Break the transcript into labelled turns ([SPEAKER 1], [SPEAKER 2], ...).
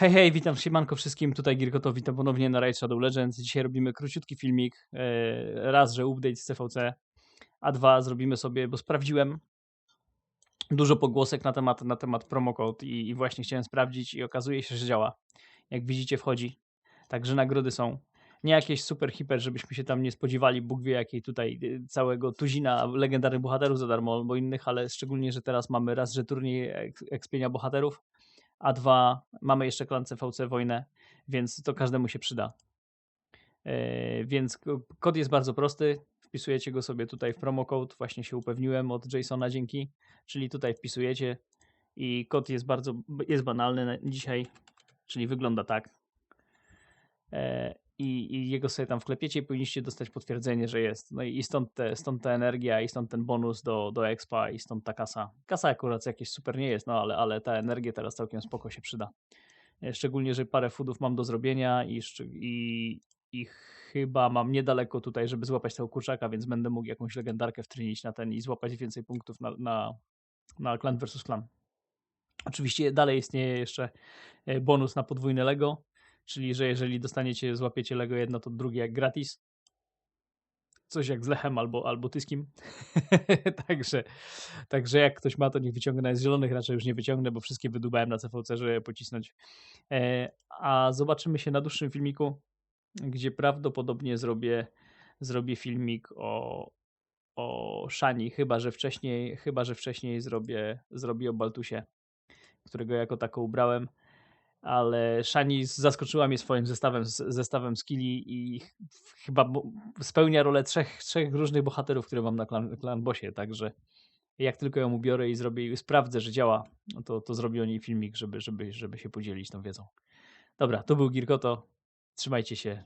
[SPEAKER 1] Hej, hej, witam, siemanko wszystkim, tutaj Girkoto, witam ponownie na Raid Shadow Legends. Dzisiaj robimy króciutki filmik, e, raz, że update z CVC, a dwa, zrobimy sobie, bo sprawdziłem dużo pogłosek na temat, na temat promocode i, i właśnie chciałem sprawdzić i okazuje się, że działa. Jak widzicie wchodzi, także nagrody są. Nie jakieś super hiper, żebyśmy się tam nie spodziewali, Bóg wie jakiej tutaj y, całego tuzina legendarnych bohaterów za darmo albo innych, ale szczególnie, że teraz mamy raz, że turniej eks- ekspienia bohaterów, a dwa, mamy jeszcze klan CVC wojnę, więc to każdemu się przyda. E, Więc ko- kod jest bardzo prosty. Wpisujecie go sobie tutaj w promo code. Właśnie się upewniłem od Jasona dzięki. Czyli tutaj wpisujecie i kod jest bardzo jest banalny na- dzisiaj, czyli wygląda tak. I, I jego sobie tam wklepiecie i powinniście dostać potwierdzenie, że jest. No i stąd, te, stąd ta energia i stąd ten bonus do, do expa i stąd ta kasa. Kasa akurat jakieś super nie jest, no ale, ale ta energia teraz całkiem spoko się przyda. E, Szczególnie, że parę foodów mam do zrobienia i, i, i chyba mam niedaleko tutaj, żeby złapać tego kurczaka, więc będę mógł jakąś legendarkę wtrynić na ten i złapać więcej punktów na, na, na klan versus klan. Oczywiście dalej istnieje jeszcze e, bonus na podwójne Lego, czyli że jeżeli dostaniecie, złapiecie Lego jedno, to drugie jak gratis. Coś jak z Lechem albo, albo Tyskim. także, także jak ktoś ma, to niech wyciągnę. Z zielonych raczej już nie wyciągnę, bo wszystkie wydubałem na CVC, żeby je pocisnąć. E, a zobaczymy się na dłuższym filmiku, gdzie prawdopodobnie zrobię, zrobię filmik o, o Shani, chyba że wcześniej, chyba że wcześniej zrobię, zrobię o Baltusie, którego jako tako ubrałem. Ale Shani zaskoczyła mnie swoim zestawem, zestawem skilli i ch- chyba spełnia rolę trzech, trzech różnych bohaterów, które mam na klan, klan bossie, także jak tylko ją ubiorę i zrobię sprawdzę, że działa, to, to zrobię o niej filmik, żeby, żeby, żeby się podzielić tą wiedzą. Dobra, to był Girkoto. Trzymajcie się.